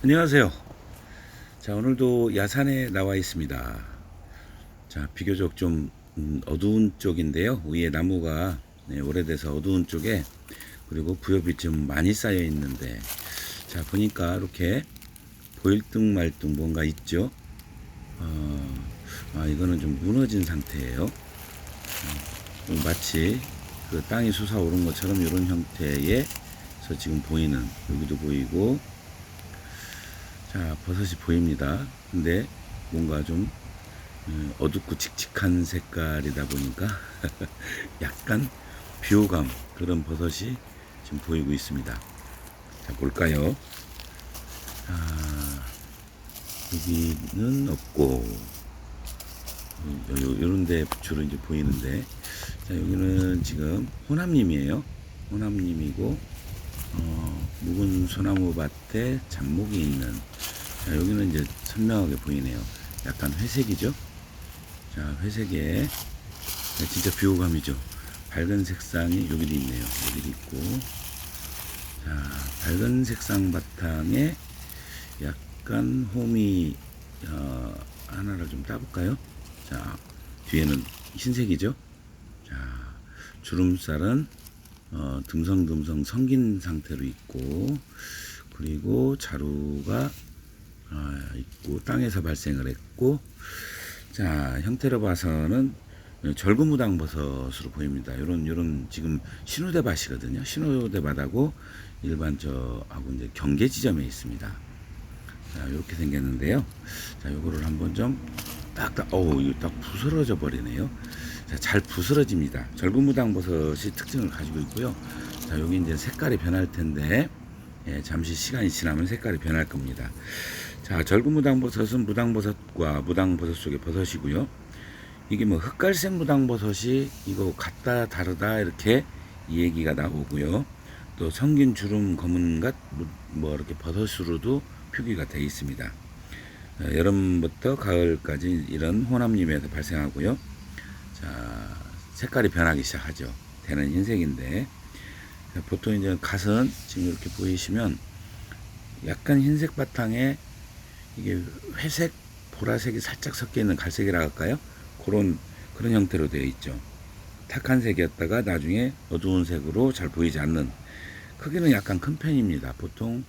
안녕하세요. 자, 오늘도 야산에 나와 있습니다. 자, 비교적 좀 음, 어두운 쪽인데요. 위에 나무가 네, 오래돼서 어두운 쪽에 그리고 부엽이 좀 많이 쌓여 있는데 자, 보니까 이렇게 보일 듯 말듯 뭔가 있죠. 어, 아, 이거는 좀 무너진 상태예요. 어, 마치 그 땅이 솟아오른 것처럼 이런 형태에서 지금 보이는 여기도 보이고 자, 버섯이 보입니다. 근데 뭔가 좀 음, 어둡고 칙칙한 색깔이다 보니까 약간 비호감 그런 버섯이 지금 보이고 있습니다. 자, 볼까요? 아, 여기는 없고 요, 요, 요런 데 주로 이제 보이는데 자, 여기는 지금 호남님이에요. 호남님이고 어, 묵은 소나무 밭에 잡목이 있는 자, 여기는 이제 선명하게 보이네요. 약간 회색이죠. 자, 회색에 네, 진짜 비호감이죠. 밝은 색상이 여기도 있네요. 여기도 있고 자, 밝은 색상 바탕에 약간 홈이 어, 하나를 좀 따볼까요? 자, 뒤에는 흰색이죠. 자, 주름살은 어, 듬성듬성 성긴 상태로 있고 그리고 자루가 아, 있고 땅에서 발생을 했고 자 형태로 봐서는 절구무당 버섯으로 보입니다. 이런 이런 지금 신호대밭이거든요. 신호대밭하고 일반 저하고 이제 경계 지점에 있습니다. 자 이렇게 생겼는데요. 자 요거를 한번 좀 딱딱 어우 이거 딱 부스러져 버리네요. 자, 잘 부스러집니다. 절구무당 버섯이 특징을 가지고 있고요. 자 여기 이제 색깔이 변할 텐데 예, 잠시 시간이 지나면 색깔이 변할 겁니다. 자, 절구 무당 버섯은 무당버섯과 무당버섯 속의 버섯이고요. 이게 뭐 흑갈색 무당버섯이 이거 같다 다르다 이렇게 이 얘기가 나오고요. 또 성긴 주름 검은갓 뭐 이렇게 버섯으로도 표기가 되어 있습니다. 어, 여름부터 가을까지 이런 호남림에서 발생하고요. 자, 색깔이 변하기 시작하죠. 대는 흰색인데 보통 이제 갓은 지금 이렇게 보이시면 약간 흰색 바탕에 이게 회색, 보라색이 살짝 섞여 있는 갈색이라 할까요? 그런 그런 형태로 되어 있죠. 탁한 색이었다가 나중에 어두운 색으로 잘 보이지 않는 크기는 약간 큰 편입니다. 보통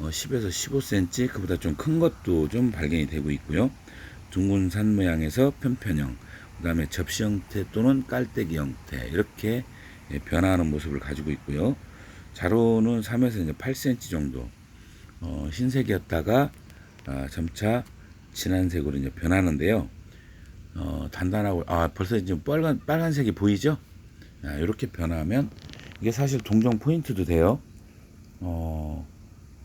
10에서 15cm 그보다 좀 큰 것도 좀 발견이 되고 있고요. 둥근 산 모양에서 편편형, 그 다음에 접시 형태 또는 깔때기 형태 이렇게 예, 변화하는 모습을 가지고 있고요. 자로는 3에서 이제 8cm 정도 어, 흰색이었다가 아, 점차 진한 색으로 이제 변하는데요. 어, 단단하고 아 벌써 이제 빨간 빨간색이 보이죠? 아, 이렇게 변하면 이게 사실 동정 포인트도 돼요. 어,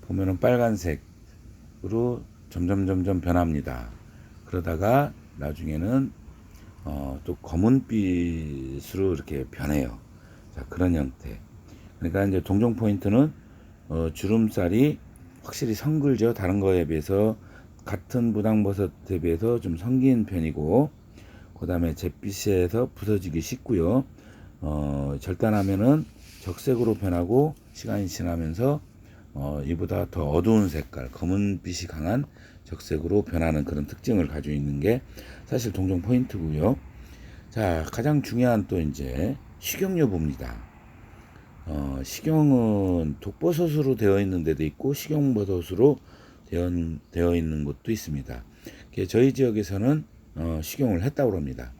보면은 빨간색으로 점점 점점 변합니다. 그러다가 나중에는 어, 또 검은빛으로 이렇게 변해요. 자, 그런 형태. 그러니까 이제 동정 포인트는 어, 주름살이 확실히 성글죠. 다른 거에 비해서 같은 무당버섯에 비해서 좀 성긴 편이고 그 다음에 잿빛에서 부서지기 쉽고요. 어, 절단하면은 적색으로 변하고 시간이 지나면서 어, 이보다 더 어두운 색깔, 검은빛이 강한 적색으로 변하는 그런 특징을 가지고 있는 게 사실 동종 포인트고요. 자, 가장 중요한 또 이제 식용 여부입니다. 어, 식용은 독버섯으로 되어 있는 데도 있고 식용버섯으로 되어, 되어 있는 곳도 있습니다. 저희 지역에서는 어, 식용을 했다고 합니다.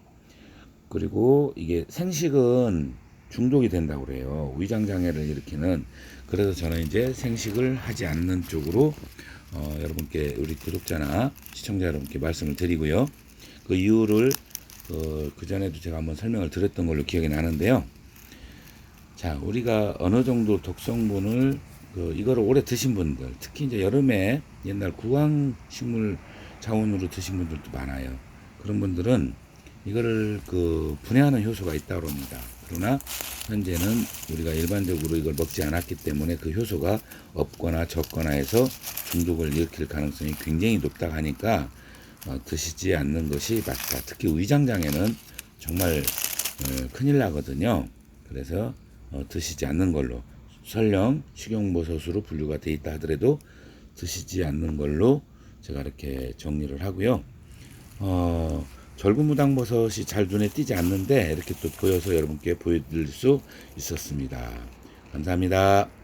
그리고 이게 생식은 중독이 된다고 그래요. 위장 장애를 일으키는 그래서 저는 이제 생식을 하지 않는 쪽으로 어, 여러분께 우리 구독자나 시청자 여러분께 말씀을 드리고요. 그 이유를 어, 그 전에도 제가 한번 설명을 드렸던 걸로 기억이 나는데요. 자, 우리가 어느 정도 독성분을 그 이거를 오래 드신 분들, 특히 이제 여름에 옛날 구황 식물 자원으로 드신 분들도 많아요. 그런 분들은 이거를 그 분해하는 효소가 있다고 합니다. 그러나 현재는 우리가 일반적으로 이걸 먹지 않았기 때문에 그 효소가 없거나 적거나 해서 중독을 일으킬 가능성이 굉장히 높다 하니까 어, 드시지 않는 것이 맞다. 특히 위장장애는 정말 어, 큰일 나거든요. 그래서 어, 드시지 않는 걸로 설령 식용버섯으로 분류가 돼 있다 하더라도 드시지 않는 걸로 제가 이렇게 정리를 하고요. 어, 절구무당버섯이 잘 눈에 띄지 않는데 이렇게 또 보여서 여러분께 보여드릴 수 있었습니다. 감사합니다.